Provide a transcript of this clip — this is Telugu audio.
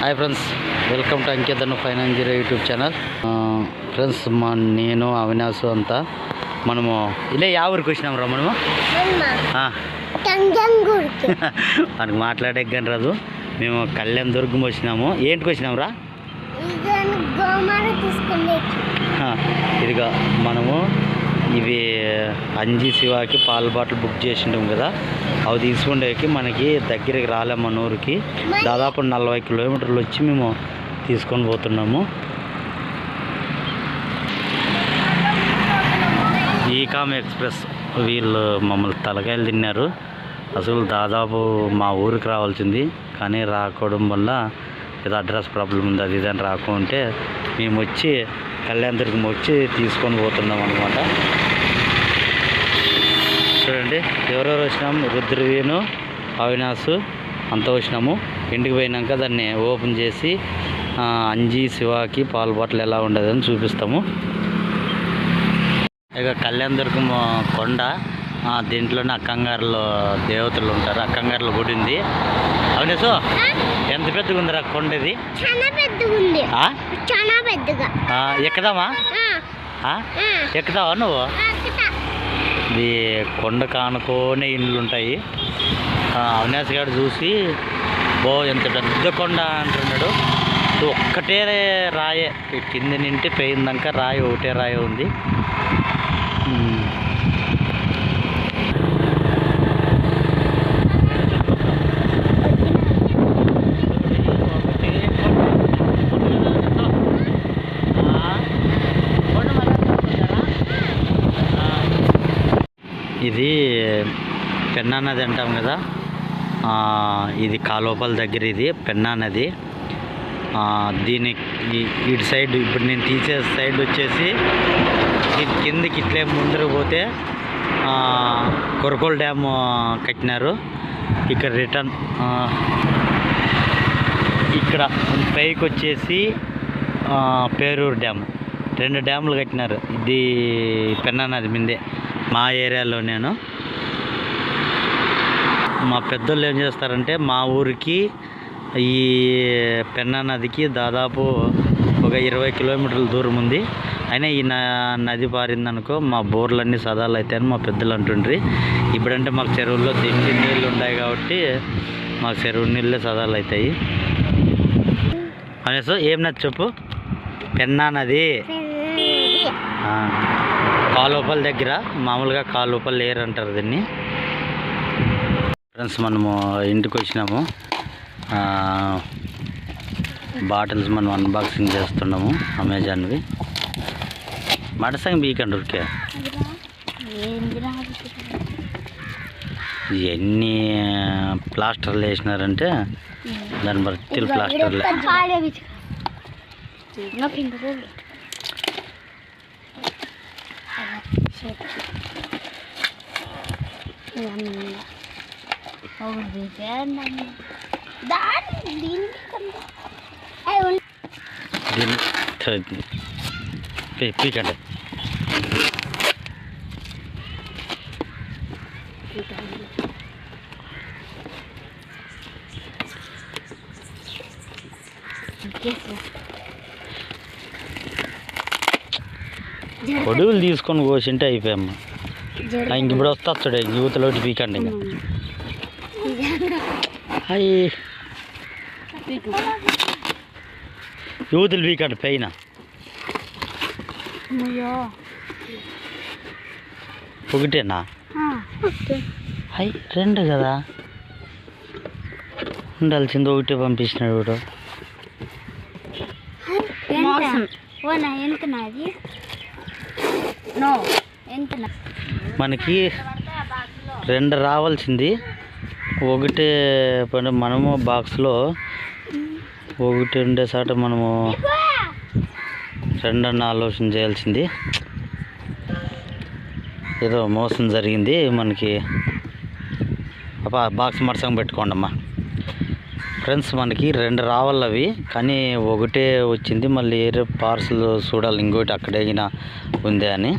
Hi friends welcome to అంకేతను five nine zero YouTube channel. Friends మా నేను అవినాశ్ అంతా మనము ఇలా యా ఊరికి వచ్చినాం రా మనము? మనకు మాట్లాడే కానీ రాదు. మేము కళ్యాణ్ దుర్గం వచ్చినాము. ఏంటికి వచ్చినాం రా? ఇదిగా మనము ఇవి అంజీ శివాకి పాల బాటిల్ బుక్ చేసింటాం కదా. అవి తీసుకుండేకి మనకి దగ్గరికి రాలే మన ఊరికి దాదాపు నలభై కిలోమీటర్లు వచ్చి మేము తీసుకొని పోతున్నాము. ఈకామ్ ఎక్స్ప్రెస్ వీళ్ళు మమ్మల్ని తలకాయలు తిన్నారు. అసలు దాదాపు మా ఊరికి రావాల్సింది. కానీ రాకపోవడం వల్ల ఏదో అడ్రస్ ప్రాబ్లం ఉంది అది ఇదని రాకుంటే మేము వచ్చి కళ్యాణదుర్గం వచ్చి తీసుకొని పోతున్నాం అనమాట చూడండి ఎవరెవరు వచ్చినాము? రుద్రవీను అవినాష్ అంతా వచ్చినాము. ఇంటికి పోయినాక దాన్ని ఓపెన్ చేసి అంజీ శివాకి పాల బాటిల్ ఎలా ఉండదని చూపిస్తాము. ఇక కళ్యాణదుర్గం దుర్గం కొండ దీంట్లోనే అక్కంగారులో దేవతలు ఉంటారు. అక్కంగారుల గుడి ఉంది. అవునేసు ఎంత పెద్దగా ఉందిరా కొండ ఇది? ఎక్కుదామా? ఎక్కుతావా నువ్వు. ఇది కొండ కానుకోనే ఇండ్లు ఉంటాయి. అవినాష్ గారు చూసి బో ఎంత పెద్ద కొండ అంటున్నాడు. ఒక్కటే రాయే. కింద నింటి పోయిందాక రాయి ఒకటే రాయి ఉంది. ఇది పెన్నా నది అంటాం కదా. ఇది కాలోపల దగ్గర ఇది పెన్నా నది. దీని ఇటు సైడ్ ఇప్పుడు నేను తీసే సైడ్ వచ్చేసి కిందకి ఇట్లే ముందరకు పోతే కొరకోల్ డ్యామ్ కట్టినారు. ఇక్కడ రిటర్న్ ఇక్కడ పైకి వచ్చేసి పేరూరు డ్యామ్. రెండు డ్యాములు కట్టినారు. ఇది పెన్నా నది మీదే. మా ఏరియాలో నేను. మా పెద్దోళ్ళు ఏం చేస్తారంటే మా ఊరికి ఈ పెన్నా నదికి దాదాపు ఒక ఇరవై కిలోమీటర్ల దూరం ఉంది. అయినా ఈ న- నది పారిందనుకో మా బోర్లన్నీ సదాలు అవుతాయని మా పెద్దలు అంటుండ్రి. ఇప్పుడంటే మాకు చెరువుల్లో దిండి నీళ్ళు ఉన్నాయి కాబట్టి మాకు చెరువు నీళ్ళే సదాలు అవుతాయి అనేసి ఏం నది చెప్పు? పెన్నా నది. కాలువపల దగ్గర మామూలుగా కాలువపల లేరు అంటారు దీన్ని. ఫ్రెండ్స్ మనము ఇంటికి వచ్చినాము. బాటిల్స్ మనం అన్బాక్సింగ్ చేస్తున్నాము అమెజాన్వి. మడసంగి బీకండి ఉరికే? ఎన్ని ప్లాస్టర్లు వేసినారంటే దాని బట్టి ప్లాస్టర్లు. పాడే బిచ్చు. ఇంకా పింక్ పూలు. ఇవన్నీ. ఒకటి తీసేయండి. దాన్ని దీనికి కన్నా. ఏ, ఉన్- దీన్ని పీ- పీకండి పొడుగులు తీసుకొని కోసింటే అయిపోయామ్మ ఇంక ఇప్పుడు వస్తా చూడే యువతలోటి పీకండి ఇంకా. అయ్యి పీకు. యువతలు పీకండి పైన. ఒకటేనా. అయ్యి రెండు కదా? ఉండాల్సింది ఒకటే పంపించినాడు వీడు మోసం ఓనా ఎంత నాది నో ఎంత మనకి రెండు రావాల్సింది. ఒకటే పని మనము బాక్స్లో ఒకటి ఉండే సాట మనము రెండన్న ఆలోచన చేయాల్సింది. ఏదో మోసం జరిగింది మనకి. బాక్స్ మరసం పెట్టుకోండమ్మా. ఫ్రెండ్స్ మనకి రెండు రావాలవి కానీ ఒకటే వచ్చింది మళ్ళీ ఏ పార్సల్ చూడాలి ఇంకోటి అయినా ఉంది అని.